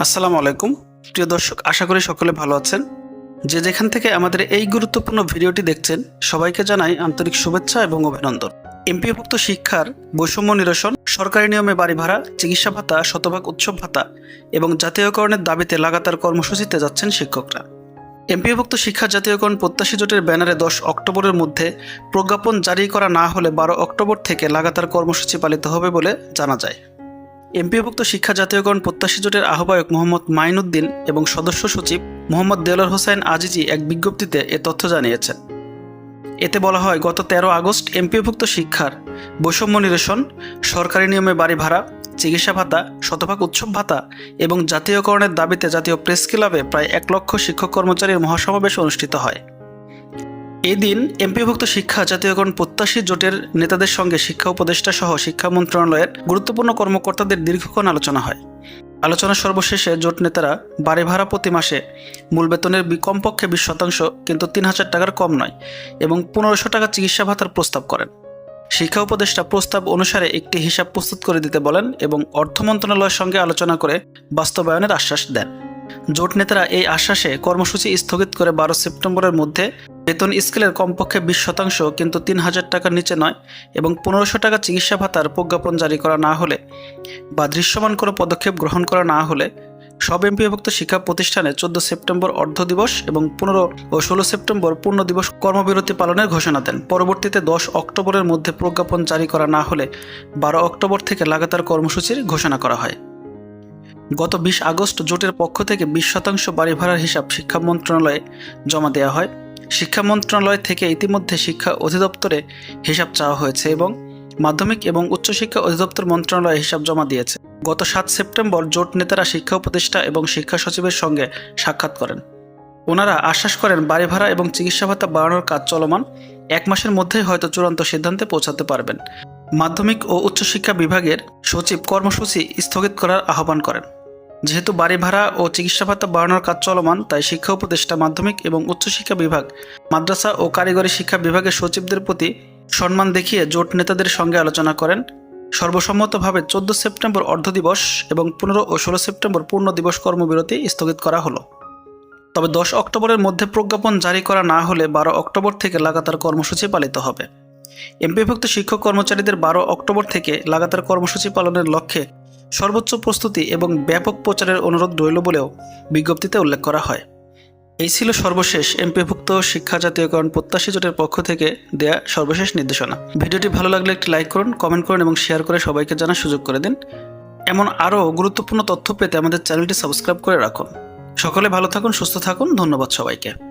আসসালামু আলাইকুম। প্রিয় দর্শক, আশা করি সকলে ভালো আছেন। যে যেখান থেকে আমাদের এই গুরুত্বপূর্ণ ভিডিওটি দেখছেন, সবাইকে জানাই আন্তরিক শুভেচ্ছা এবং অভিনন্দন। এমপিভুক্ত শিক্ষার বৈষম্য নিরসন, সরকারি নিয়মে বাড়ি ভাড়া, চিকিৎসা ভাতা, শতভাগ উৎসব ভাতা এবং জাতীয়করণের দাবিতে লাগাতার কর্মসূচিতে যাচ্ছেন শিক্ষকরা। এমপিভুক্ত শিক্ষা জাতীয়করণ প্রত্যাশী জোটের ব্যানারে দশ অক্টোবরের মধ্যে প্রজ্ঞাপন জারি করা না হলে বারো অক্টোবর থেকে লাগাতার কর্মসূচি পালিত হবে বলে জানা যায়। এমপিভুক্ত শিক্ষা জাতীয়করণ প্রত্যাশী জোটের আহ্বায়ক মোহাম্মদ মাইনুদ্দিন এবং সদস্য সচিব মোহাম্মদ দেলোয়ার হোসেন আজিজি এক বিজ্ঞপ্তিতে এ তথ্য জানিয়েছেন। এতে বলা হয়, গত তেরো আগস্ট এমপিভুক্ত শিক্ষার বৈষম্য নিরসন, সরকারি নিয়মে বাড়ি ভাড়া, চিকিৎসা ভাতা, শতভাগ উৎসব ভাতা এবং জাতীয়করণের দাবিতে জাতীয় প্রেস ক্লাবে প্রায় এক লক্ষ শিক্ষক কর্মচারীর মহাসমাবেশ অনুষ্ঠিত হয়। এদিন এমপিভুক্ত শিক্ষা, জাতীয়করণ, প্রত্যাশী জোটের নেতাদের সঙ্গে শিক্ষা উপদেষ্টা সহ শিক্ষা মন্ত্রণালয়ের গুরুত্বপূর্ণ কর্মকর্তাদের দীর্ঘক্ষণ আলোচনা হয়। আলোচনা সর্বশেষে জোট নেতারা বাড়ি ভাড়া প্রতি মাসে মূল বেতনের কমপক্ষে বিশ শতাংশ কিন্তু তিন হাজার টাকার কম নয় এবং পনেরোশো টাকা চিকিৎসা ভাতার প্রস্তাব করেন। শিক্ষা উপদেষ্টা প্রস্তাব অনুসারে একটি হিসাব প্রস্তুত করে দিতে বলেন এবং অর্থ মন্ত্রণালয়ের সঙ্গে আলোচনা করে বাস্তবায়নের আশ্বাস দেন। জোট নেতারা এই আশ্বাসে কর্মসূচি স্থগিত করে বারো সেপ্টেম্বরের মধ্যে বেতন স্কেলের কমপক্ষে বিশ শতাংশ কিন্তু তিন হাজার টাকার নিচে নয় এবং পনেরোশো টাকা চিকিৎসা ভাতার প্রজ্ঞাপন জারি করা না হলে বা দৃশ্যমান কোনো পদক্ষেপ গ্রহণ করা না হলে সব এমপিভুক্ত শিক্ষা প্রতিষ্ঠানে চোদ্দ সেপ্টেম্বর অর্ধ দিবস এবং পনেরো ও ষোলো সেপ্টেম্বর পূর্ণ দিবস কর্মবিরতি পালনের ঘোষণা দেন। পরবর্তীতে দশ অক্টোবরের মধ্যে প্রজ্ঞাপন জারি করা না হলে বারো অক্টোবর থেকে লাগাতার কর্মসূচির ঘোষণা করা হয়। গত বিশ আগস্ট জোটের পক্ষ থেকে বিশ শতাংশ বাড়ি ভাড়ার হিসাব শিক্ষা মন্ত্রণালয়ে জমা দেওয়া হয়। শিক্ষা মন্ত্রণালয় থেকে ইতিমধ্যে শিক্ষা অধিদপ্তরে হিসাব চাওয়া হয়েছে এবং মাধ্যমিক এবং উচ্চশিক্ষা অধিদপ্তর মন্ত্রণালয়ে হিসাব জমা দিয়েছে। গত সাত সেপ্টেম্বর জোট নেতারা শিক্ষা উপদেষ্টা এবং শিক্ষা সচিবের সঙ্গে সাক্ষাৎ করেন। ওনারা আশ্বাস করেন, বাড়ি ভাড়া এবং চিকিৎসা ভাতা বাড়ানোর কাজ চলমান, এক মাসের মধ্যেই হয়তো চূড়ান্ত সিদ্ধান্তে পৌঁছাতে পারবেন। মাধ্যমিক ও উচ্চশিক্ষা বিভাগের সচিব কর্মসূচি স্থগিত করার আহ্বান করেন। যেহেতু বাড়ি ভাড়া ও চিকিৎসা ভাতা বাড়ানোর কাজ চলমান, তাই শিক্ষা উপদেষ্টা, মাধ্যমিক এবং উচ্চশিক্ষা বিভাগ, মাদ্রাসা ও কারিগরি শিক্ষা বিভাগের সচিবদের প্রতি সম্মান দেখিয়ে জোট নেতাদের সঙ্গে আলোচনা করেন। সর্বসম্মতভাবে চোদ্দ সেপ্টেম্বর অর্ধ দিবস এবং পনেরো ও ষোলো সেপ্টেম্বর পূর্ণ দিবস কর্মবিরতি স্থগিত করা হলো। তবে দশ অক্টোবরের মধ্যে প্রজ্ঞাপন জারি করা না হলে বারো অক্টোবর থেকে লাগাতার কর্মসূচি পালিত হবে। এমপিভুক্ত শিক্ষক কর্মচারীদের বারো অক্টোবর থেকে লাগাতার কর্মসূচি পালনের লক্ষ্যে সর্বোচ্চ প্রস্তুতি এবং ব্যাপক প্রচারের অনুরোধ রইল বলেও বিজ্ঞপ্তিতে উল্লেখ করা হয়। এই ছিল সর্বশেষ এমপিভুক্ত শিক্ষা জাতীয়করণ প্রত্যাশী জোটের পক্ষ থেকে দেয়া সর্বশেষ নির্দেশনা। ভিডিওটি ভালো লাগলে একটি লাইক করুন, কমেন্ট করুন এবং শেয়ার করে সবাইকে জানার সুযোগ করে দিন। এমন আরও গুরুত্বপূর্ণ তথ্য পেতে আমাদের চ্যানেলটি সাবস্ক্রাইব করে রাখুন। সকলে ভালো থাকুন, সুস্থ থাকুন। ধন্যবাদ সবাইকে।